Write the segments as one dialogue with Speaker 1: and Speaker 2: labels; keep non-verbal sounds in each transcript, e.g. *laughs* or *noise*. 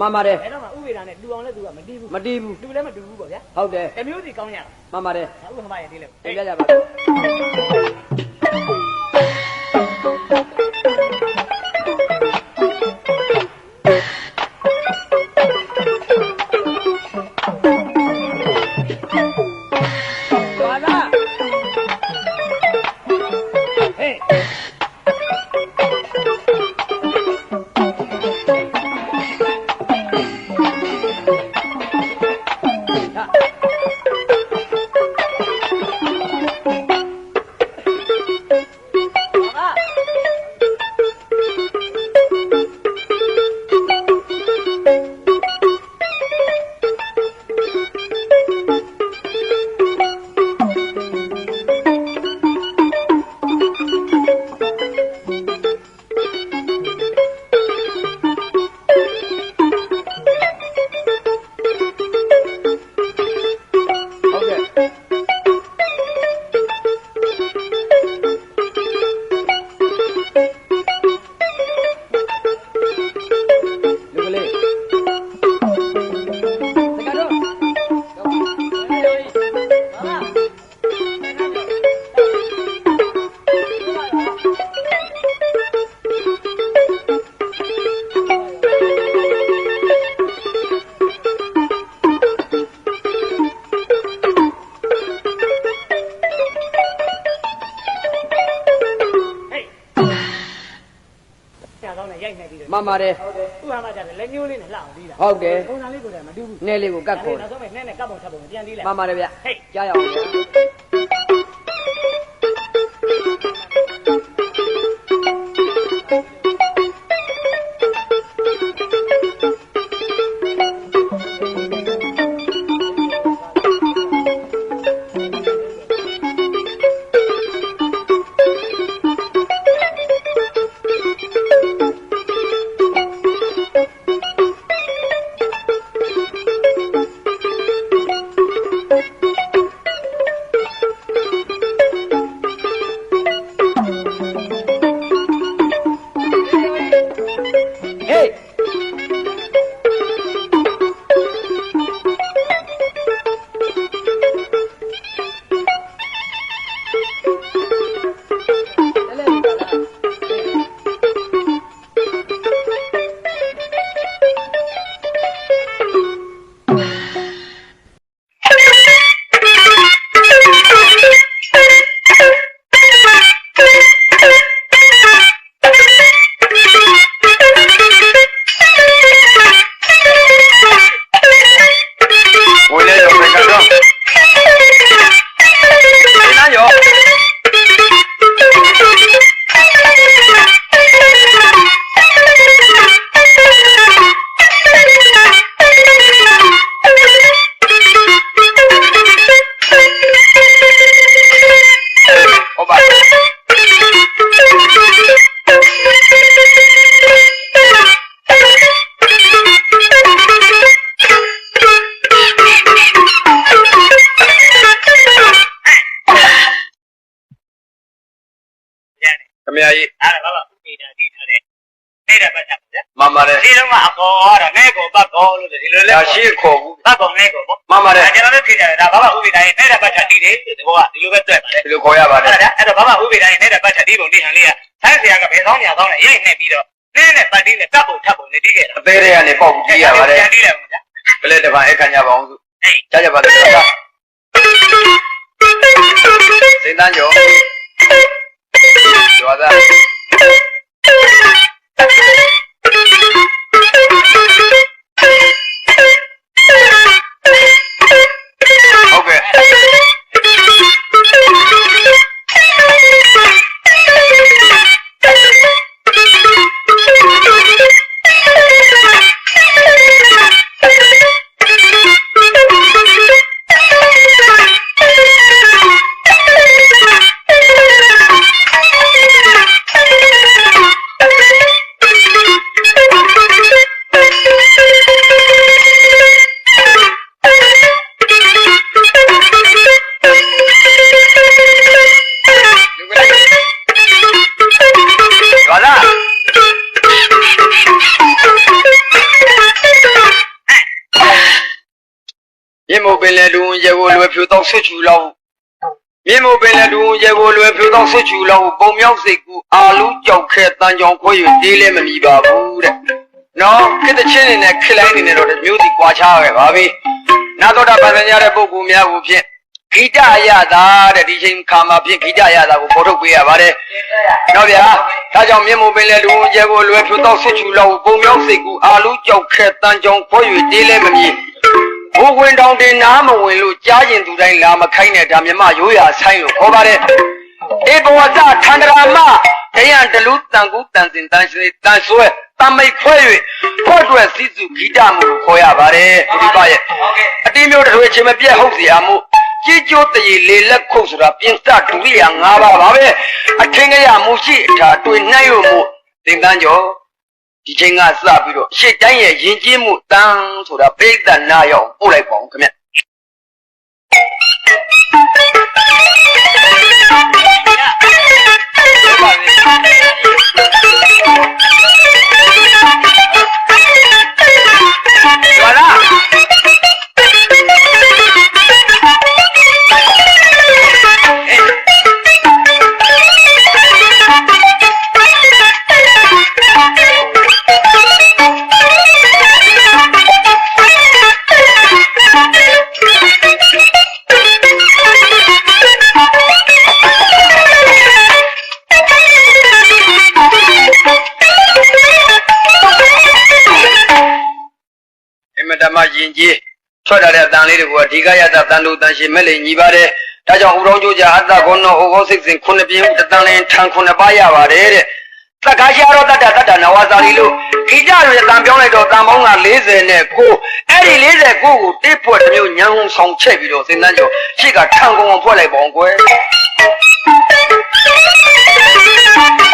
Speaker 1: မှန်
Speaker 2: ပါတယ်
Speaker 1: ဘယ်တော့မှဥဝေဒ
Speaker 2: နဲ့
Speaker 1: လူအောင်လည်းသူကမတီးဘူး
Speaker 2: မတီးဘူး
Speaker 1: လူလည်းမတူဘူးပေါ့ဗျာ
Speaker 2: ဟုတ်တယ်
Speaker 1: တမျိုးစီကောင်းရတာ
Speaker 2: မှန်ပါတယ်
Speaker 1: ဥဟမရဲ့တီးလို့
Speaker 2: တင်ပြကြပါ Thank you. ဘူး
Speaker 1: နဲလေးကိုကတ်
Speaker 2: ခေါ်
Speaker 1: နောက်ဆုံးပဲနဲ့နဲ့ကပ်ပုံထပ်ပုံပြန်ပြီးလိုက်
Speaker 2: မှန်ပါတယ်ဗျ
Speaker 1: ဟေး
Speaker 2: ကြားရအောင်
Speaker 1: အဲ့ယ်ဒါအဲ့တော့
Speaker 2: ဘာမှ
Speaker 1: ဥပေတာရဲ့နေတဲ့ပတ်ချက်ဒီပုံ
Speaker 2: ဒီ
Speaker 1: ဟန်လေးကဆိုင်းဆရာကဘယ်ကောင်းညာကောင်းနဲ့ရိုက်နေပြီးတော့နင်းနဲ့ပတ်တိနဲ့ကပ်ပုံထပ်ပုံနေတိခဲ့တာ
Speaker 2: အသေးတွေကနေပေါက်ကြည့်ရပါတယ်
Speaker 1: ပြန်ပြီးတယ်ဗျာ
Speaker 2: ဘယ်လက်တစ်ပါးအခမ်းကြပါအောင်စု
Speaker 1: ဟေး
Speaker 2: ကြားကြပါသေးတယ်ဗျာစင်တန်းကျော်ကျော်သား ကိုလွယ်ဖြူတော့ဆွချူလောက်မြင်းမို့ပင်လေဒူရဲကိုလွယ်ဖြူတော့ဆွချူလောက်ပုံမြောက်စိတ်ကူအာလူကြောက်ခဲတန်ကြောင်ခွဲ၍တေးလဲမမီပါဘူးတဲ့နော်ကိတချင်းနေနဲ့ခလိုင်းနေနဲ့တော့မျိုးစီကွာခြားခဲ့ပါပြီနာတော်တာပန်ညာတဲ့ပုဂ္ဂိုလ်များကိုဖြင့်ဂိတရတာတဲ့ဒီချိန်ခါမှာဖြင့်ဂိတရတာကိုပေါ်ထုတ်ပေးရပါတယ်နော်ဗျာဒါကြောင့်မြင့်မို့ပင်လေလူဝင်ကျဲကိုလွယ်ဖြူတော့ဆွချူလောက်ပုံမြောက်စိတ်ကူအာလူကြောက်ခဲတန်ကြောင်ခွဲ၍တေးလဲမမီ ဘိုးဝင်တောင်တင်နားမဝင်လို့ကြားကျင်သူတိုင်းလာမခိုင်းနဲ့ဒါမြမရိုးရာဆိုင်လို့ခေါ်ပါတယ်ဧဘဝဇထန္ဒရာမတယံတလူတန်ကူတန်စင်တန်ရှိတန်ဆွဲတမိတ်ခွဲ၍ဖို့အတွက်စီစုဂီတမှုကိုခေါ်ရပါတယ်ဒီပါရဲ့
Speaker 1: ဟုတ်ကဲ့
Speaker 2: အတင်းမျိုးတစ်ထွေချင်းမပြတ်ဟုတ်စီအားမှုကြီးကျိုးတရေလေလက်ခုတ်ဆိုတာပြင်စဒုရိယာ၅ပါးပါပဲအထင်ကရမှုရှိအထာတွေ့နှိုက်ရမှုသင်္ကန်းကျော် ဒီချိန်ကစပြီးတော့ရှေ့တိုင်းရဲ့ယဉ်ကျေးမှုတန်းဆိုတာပြိဿနာရောက်ပို့လိုက်ပါဦးခင်ဗျ အမတမယဉ်ကျေးထွက်လာတဲ့အတန်လေးတွေကဒီကရတတန်လူတန်ရှင်မဲ့လေညီပါတယ်ဒါကြောင့်ဥရောကြိုးကြအတ္တကောနောဩဃစိတ်စဉ်ခုနှစ်ပြင်းတတန်လင်းထန်ခုနှစ်ပါးရပါတယ်တဲ့သက္ကာရှာရောတတ္တတတ္တနဝဇာလီလို့ခိကြရတန်ပြောင်းလိုက်တော့တန်ပေါင်းက40နဲ့ကိုအဲ့ဒီ49ကိုတိပွက်တစ်မျိုးညံဟုံဆောင်ချက်ပြီးတော့စဉ်းစားကြောရှေ့ကထန်ကုန်အောင်ဖွဲ့လိုက်ပါအောင်ကွယ်ယော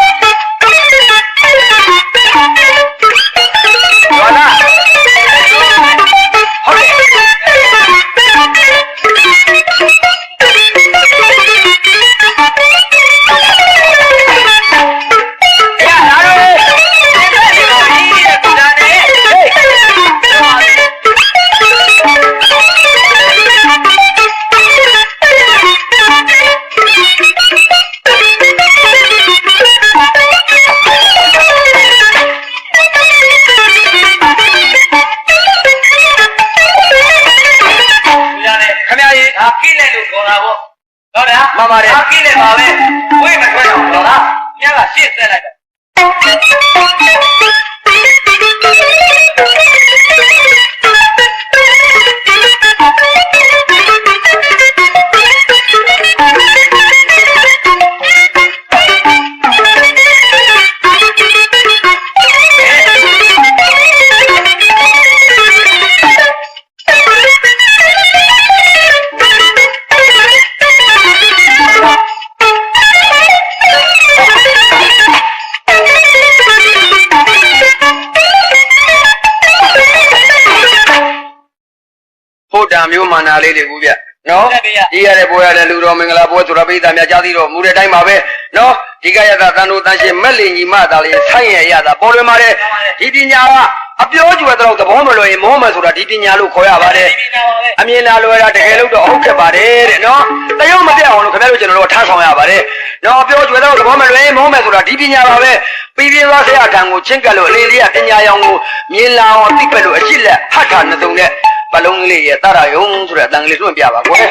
Speaker 2: ဟုတ်
Speaker 1: တာ
Speaker 2: မျိုးမာနာ
Speaker 1: လေးတွေကူ
Speaker 2: ဗျနော်
Speaker 1: ဟုတ်ကဲ့ဗျ
Speaker 2: ဒီရတဲ့ပွဲရတဲ့လူတော်မင်္ဂလာပွဲဆိုတာပိဿာများကြားသိတော့မူတဲ့တိုင်းပါပဲနော်ဒီကရတာတန်တို့တန်ရှင်မက်လင်ညီမသားလေးဆိုင်ရရတာပေါ်လွင်ပါတယ်ဒီပညာကအပြောကျွယ်တော့သဘောမလွယ်ရင်မောမယ်ဆိုတာဒီပညာလို့ခေါ်ရပါတယ်
Speaker 1: ဒီပညာပါပဲ
Speaker 2: အမြင်လာလွယ်တာတကယ်လို့တော့ဟုတ်ခဲ့ပါတယ်တဲ့နော်တရုံမပြတ်အောင်လို့ခင်ဗျားတို့ကျွန်တော်တို့ထားဆောင်ရပါတယ်နော်ပြောကျွယ်တော့သဘောမလွယ်ရင်မောမယ်ဆိုတာဒီပညာပါပဲပြီးပြင်းသွားဆရာထံကိုချင်းကပ်လို့အလေးလေးကပညာရောင်ကိုမြင်လာအောင်သိပက်လို့အရှိလက်ဟတ်တာနှစ်စုံနဲ့ ဘလုံးလေးရဲ့တရယုံဆိုတဲ့အတန်ကလေးလွှင့်ပြပါကွယ်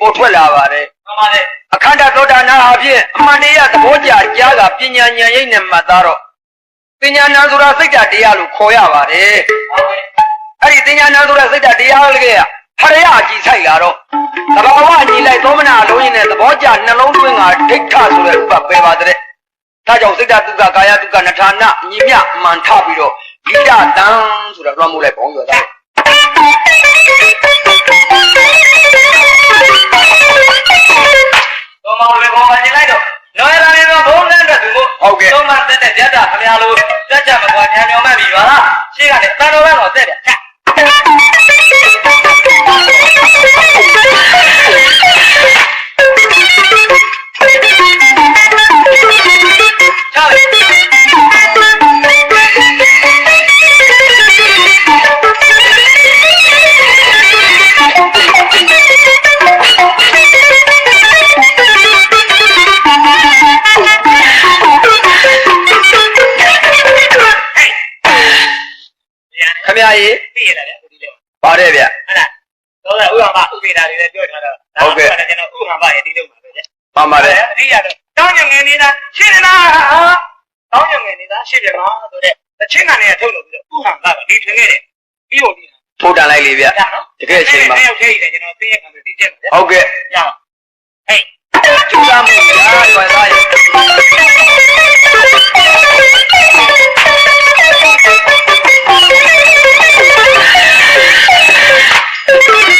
Speaker 2: ပေါ်ထွက်လာပါတယ်
Speaker 1: မှန်ပါတယ်
Speaker 2: အခန္ဓာသောတာနာအဖြစ်အမှန်တရားသဘောကြကြားကပညာဉာဏ်ရိပ်နဲ့မှတ်သားတော့ပညာနာဆိုတာစိတ်ဓာတ်တရားလို့ခေါ်ရပါတယ်
Speaker 1: ဟုတ်ကဲ့
Speaker 2: အဲ့ဒီပညာနာဆိုတဲ့စိတ်ဓာတ်တရားလေးကဟရယအကြည့်ဆိုင်လာတော့သဘာဝညီလိုက်သောမနာလုံးရင်နဲ့သဘောကြနှလုံးသွင်းကဒိဋ္ဌဆိုတဲ့ဥပပယ်ပါတဲ့ဒါကြောင့်စိတ်ဓာတ်ဒုက္ခကာယဒုက္ခနထာနညီမြမှန်ထပြီးတော့ဣဒတံဆိုတာလွှမ်းမိုးလိုက်ပေါင်းရောသား
Speaker 1: တော့မောင်လေးပေါ်ပါနေလိုက်တော့လောရတာနေတော့ဘုံနဲ့တဲ့သူကို
Speaker 2: ဟုတ်ကဲ့
Speaker 1: သုံးမတက်တဲ့ပြတ်တာခမရလို့တက်ကြမကွာညာညောမှတ်ပြီပါလားရှေ့ကလည်းတန်တော်ကတော့တက်တယ် ချက်ချလိုက်
Speaker 2: ခမရကြီး
Speaker 1: သိရလားဗျဒီလို
Speaker 2: ပါတယ်ဗျ
Speaker 1: ဟုတ်လားတော့ဥပမာဥပေတာတွေလည်းပြောထားတော့ကျွန်တော်ဥပမာရဲ့ဒီလိုပါပဲဗျ
Speaker 2: မှန်ပါတယ်
Speaker 1: အရိယာတော့တောင်းညငယ်နေတာရှင်းနေတာတောင်းညငယ်နေတာရှင်းပြမှာဆိုတဲ့တချင်းကနေထုတ်လို့ပြီးတော့ဥဟံကဒီထင်ခဲ့တယ်ပြီးတော့ဒီ
Speaker 2: ထိုးတန်လိုက်လေဗျ
Speaker 1: ရနော်
Speaker 2: တကယ်အချိန်ပါ
Speaker 1: တယောက်သေးတယ်ကျွန်တော်သိရခံဒီချက်ပါဗျ
Speaker 2: ဟုတ်ကဲ့
Speaker 1: ရအောင်ဟေး
Speaker 2: ကျူးမှုရာရွယ်သားရဲ့ Yeah. *laughs*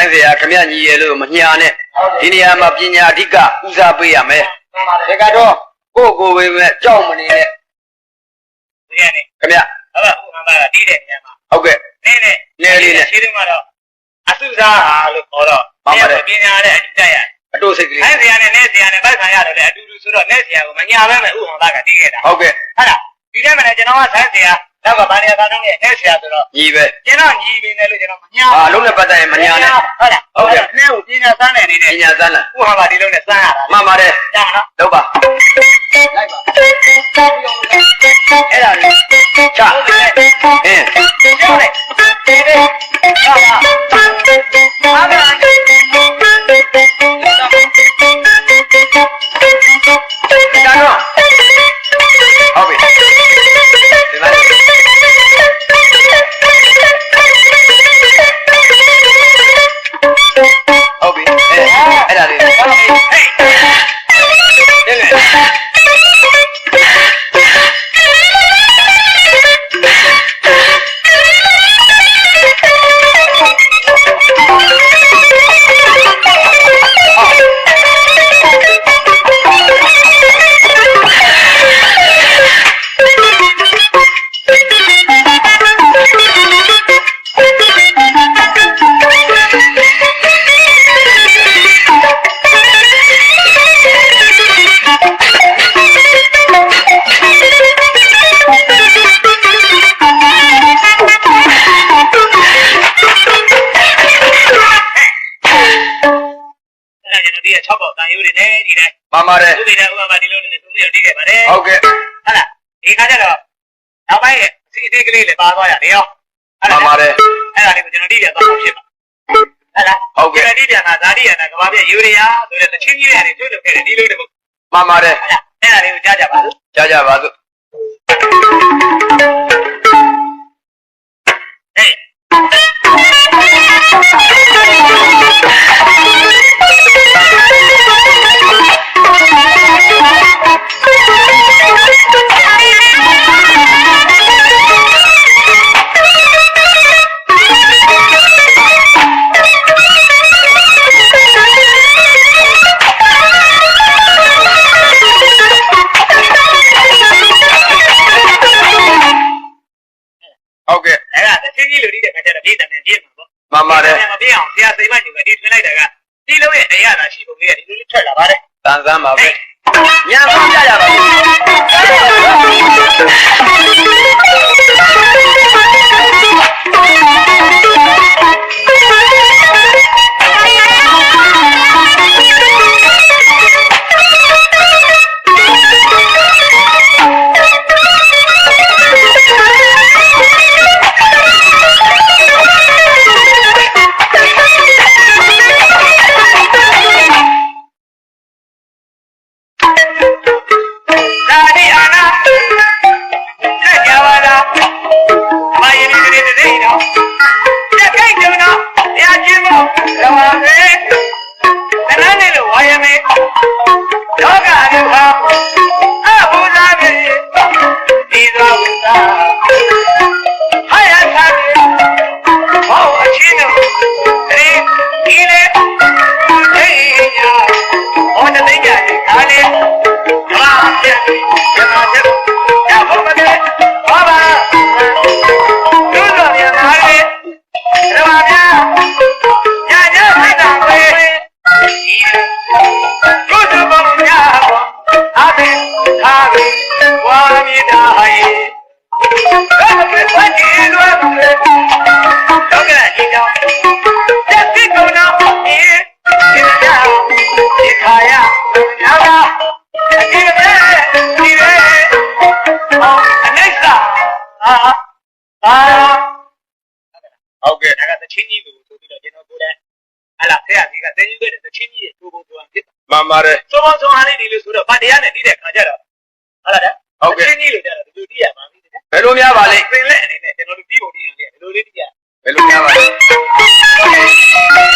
Speaker 2: ဆိုင်စရာခမညီရလို့မညာနဲ့ဒီနေရာမှာပညာအဓိကဦးစားပေးရမယ်
Speaker 1: မှန်ပါတယ်
Speaker 2: ဒါကတော့ကိုယ့်ကိုယ်ပဲမဲ့ကြောက်မနေနဲ့
Speaker 1: ဒီကနေ့
Speaker 2: ခမ
Speaker 1: အဲ့ဒါဥက္ကဋ္ဌကတီးတဲ့နေရာမှာ
Speaker 2: ဟုတ်ကဲ့
Speaker 1: နေနေ
Speaker 2: နေလေးနဲ့
Speaker 1: ရှင်းတယ်မှာတော့အသုသာလို့ခေါ်တော့
Speaker 2: မှန်ပါတယ်
Speaker 1: ပညာတဲ့အတူတက်ရ
Speaker 2: အတိုးစိတ်ကလေး
Speaker 1: အဲ့ဆရာနဲ့နေဆရာနဲ့ဗတ်ခံရတယ်လေအတူတူဆိုတော့နေဆရာကိုမညာပဲမဲ့ဥက္ကဋ္ဌကတီးခဲ့တာ
Speaker 2: ဟုတ်ကဲ့
Speaker 1: ဟုတ်လားဒီထဲမှာလည်းကျွန်တော်ကဆန်းဆရာ နောက်ကဗာနေရာသားတော့ရဲ့နေဆရာဆိုတော့
Speaker 2: ညီပဲ
Speaker 1: ကျွန်တော်ညီပင်တယ်လို့ကျွန်တော်မညာ
Speaker 2: အာလုံးနဲ့ပတ်သက်ရင်မညာနဲ့
Speaker 1: ဟုတ်လားဟုတ်ကဲ့နေကိုပညာစမ်းနေနေ
Speaker 2: ပ
Speaker 1: တယ်
Speaker 2: ညာစမ်းလား
Speaker 1: ဥက္ကဋ္ဌကဒီလုံးနဲ့စမ်းရတာ
Speaker 2: မှန်ပါတယ်
Speaker 1: ရနော်
Speaker 2: လုပ်ပါလိုက်ပါအဲ့ဒါလေးချ
Speaker 1: ဟုတ်တယ်
Speaker 2: အင်း ပါ
Speaker 1: သွားတာလေရောအဲ့ဒါ
Speaker 2: မှန်ပါတယ်
Speaker 1: အဲ့ဒါလေးကိုကျွန်တော်တိကျသွားမှာဖြစ်ပါဟုတ်လား
Speaker 2: ဟုတ်ကဲ့
Speaker 1: တိကျကဇာတိရတာကဘာပြယူရီးယားဆိုတဲ့တချင်းကြီးရတယ်တွေ့လို့ခဲ့တယ်ဒီလိုတခု
Speaker 2: မှန်ပါတယ်
Speaker 1: အဲ့ဒါလေးကိုကြားကြပါစို့
Speaker 2: ကြားကြပါစို့
Speaker 1: ဟေး အာ
Speaker 2: ဟုတ်ကဲ့
Speaker 1: ဒါကသချင်းကြီးလိုဆိုပြီးတော့ကျွန်တော်ကိုယ်
Speaker 2: လည်း
Speaker 1: အဲ့လားဖေကဒီကသင်ယူခဲ့တဲ့သချင်းကြီးရဲ့သူ့ဘုံသူအောင်ဖြစ်မှန်ပါတယ်သုံးပေါင်းဆုံးဟာလေးဒီလိုဆိုတော့ဗတရားနဲ့တိတဲ့ခါကြတော့ဟုတ်လားဟုတ်ကဲ့သချင်းကြီးလိုကြတော့ဒီလိုတိရမှာဘ
Speaker 2: ယ်လိုများပါလဲ
Speaker 1: သင်လက်အနေနဲ့ကျွန်တော်တို့ပြီးပုံပြီးရင်လေ
Speaker 2: ဘယ်လိုလေးတိ
Speaker 1: ရ
Speaker 2: ဘယ်လိုများပါလဲ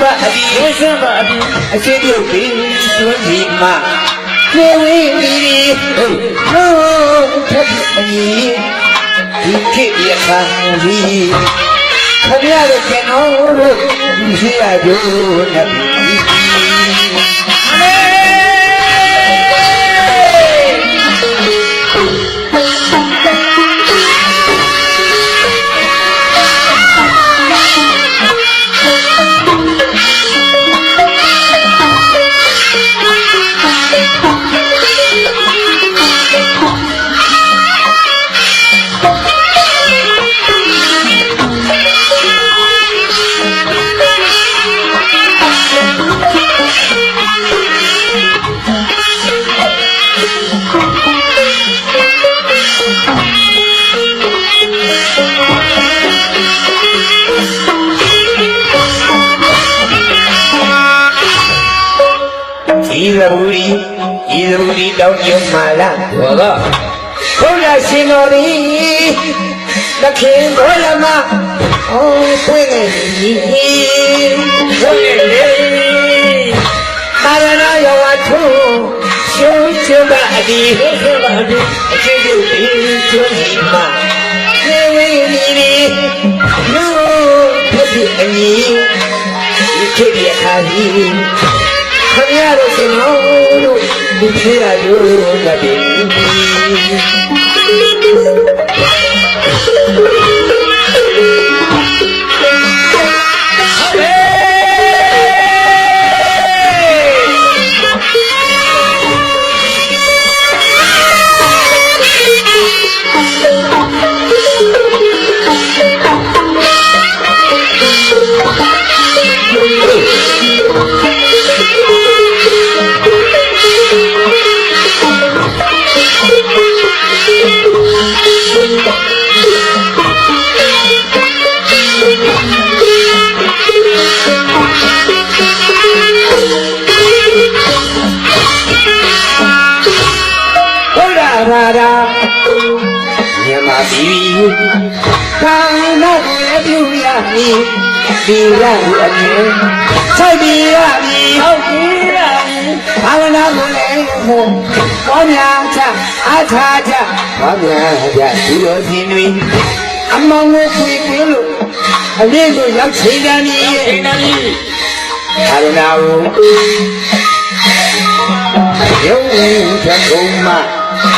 Speaker 2: ရှုပါ
Speaker 1: အဒီရှု
Speaker 3: ပါအဒီအရှိပြုတ်ပြီးသွန်ဒီမှာနေဝိဒီဟုတ်ဟုတ်ထပ်အကြီးဒီခေတ်ရခါကြီးခမရတဲ့ကျွန်တော်တို့ရှိရကြိုးနဲ့အ လားဘောကဘုရားရှင်တော်သည်သခင်ဘောရမအော်ပွင့်နေပြီဘုရားလေသာရဏယောဝထုရှုံးချပါအဒီရှုံးပါအဒီအကျဉ်းချုပ်ဒီကျွန်းဒီမှာနေဝိနီရီယောဖြစ်ဖြစ်အညီဒီခေတ်ရခါကြီးခမရတို့ရှင်တို့တို့ ဒီခေရ မည်ဒီရကိုအမြင်စိုက်ပြရမည်ဟုတ်ပြီရမည်ဘာဝနာကိုလည်းဟောပေါ်များချအားထားချဘာများချဒီလိုရှင်တွေအမောင်ကိုခွေပြလို့အလေးကိုရောက်ချိန်တန်းကြီးချိန်တန်းကြီးဘာဝနာကိုယုံချက်ကုန်မှာ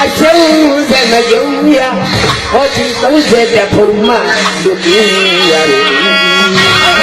Speaker 3: အကျုံးဆက်မယုံရဟောဒီ30တဲ့ဖုံမလူပြင်းရတယ်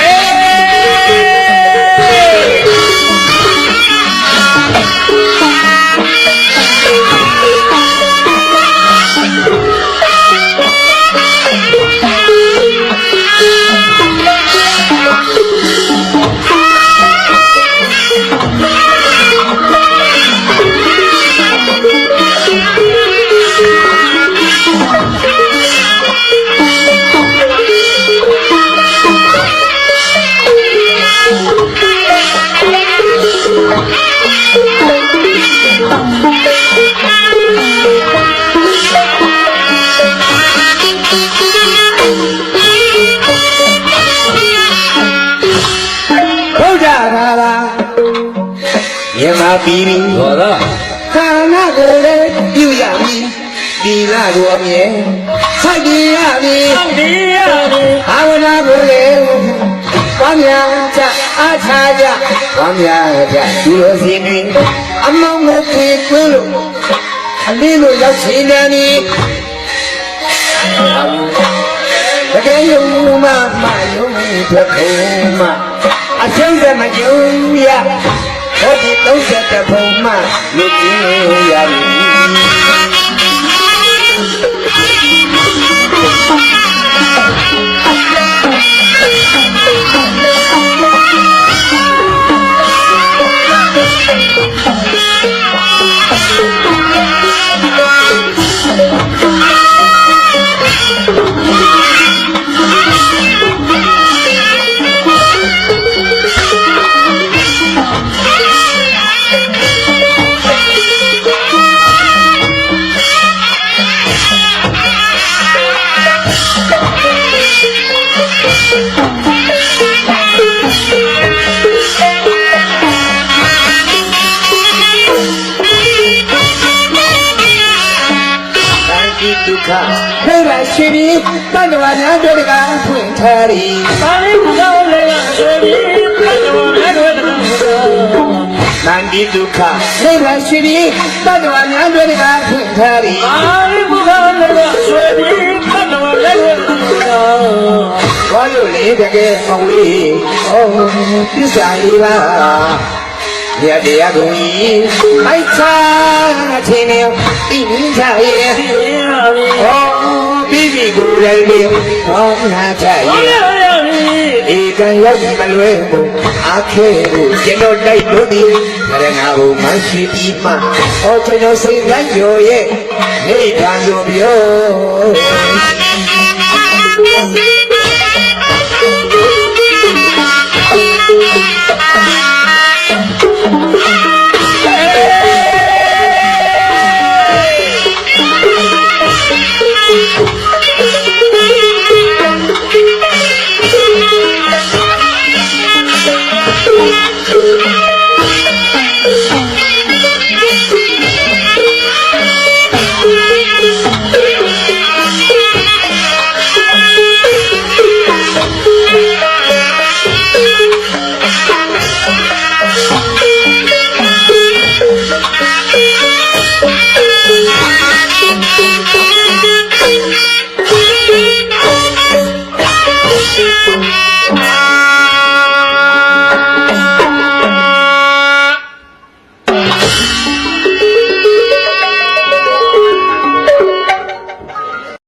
Speaker 3: များကြဒီလိုစီနေအမောင်ကိုပြေကွင်းလို့ခအလေးလိုရောက်ချင်တယ်နီတကယ်ယုံမှမယုံတဲ့ခုမှအရှုံးတဲ့မယုံရဟောဒီ30တဲ့ဘုံမှလူကြည့်ရ မည် သံဃိဒုက္ခခေရရှိပြီးတဏ္ဍဝါများတို့ကဖွင့်ထားရီ
Speaker 4: ပါဠိဘုရားလည်းဆိုပြီးဘတ်တော်လည်းတော့တော်
Speaker 3: သံဃိဒုက္ခခေရရှိပြီးတဏ္ဍဝါများတို့ကဖွင့်ထားရီ
Speaker 4: ပါဠိဘုရားလည်းဆိုပြီးဘတ်တော်လည်းတော့တော်
Speaker 3: ဘာလို့လဲတကယ်မဝေးဩသစ္စာလေးပါရတရားကုန်ကြီးမိုက်ချာချင်းနေအိမ်ချရဲ့
Speaker 4: ဒီဟာဒီ
Speaker 3: ဩပြီးပြီကိုယ်လည်းလေးဟောနာချရဲ့
Speaker 4: ရရပြီ
Speaker 3: ဧကံရောက်မလွဲဘူးအာခဲကိုကျွန်တော်တိုက်လို့ဒီခရဏကိုမရှိပြီးမှဟောကျွန်တော်စိတ်လိုက်ရောရဲ့နေခံလို့ပြော